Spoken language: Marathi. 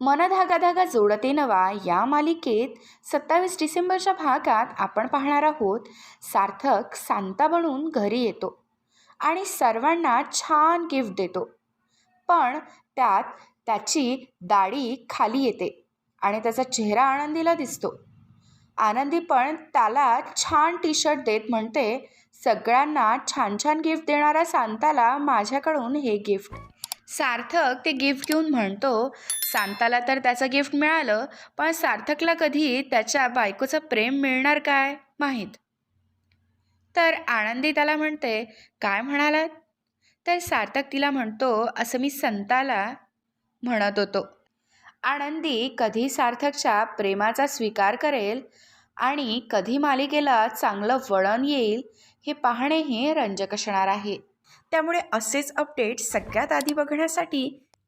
मन धागा जोडते नवा या मालिकेत सत्तावीस डिसेंबरच्या भागात आपण पाहणार आहोत सार्थक सांता बनून घरी येतो आणि सर्वांना छान गिफ्ट देतो. पण त्यात त्याची दाढी खाली येते आणि त्याचा चेहरा आनंदीला दिसतो. आनंदी पण त्याला छान टी शर्ट देत म्हणते सगळ्यांना छान छान गिफ्ट देणारा सांताला माझ्याकडून हे गिफ्ट. सार्थक ते गिफ्ट घेऊन म्हणतो सांताला तर त्याचं गिफ्ट मिळालं पण सार्थकला कधी त्याच्या बायकोचं प्रेम मिळणार काय माहीत? तर आनंदी त्याला म्हणते काय म्हणालात? तर सार्थक तिला म्हणतो असं मी संताला म्हणत होतो. आनंदी कधी सार्थकच्या प्रेमाचा स्वीकार करेल आणि कधी मालिकेला चांगलं वळण येईल हे पाहणेही रंजक असणार आहे. त्यामुळे असेच अपडेट सगळ्यात आधी बघण्यासाठी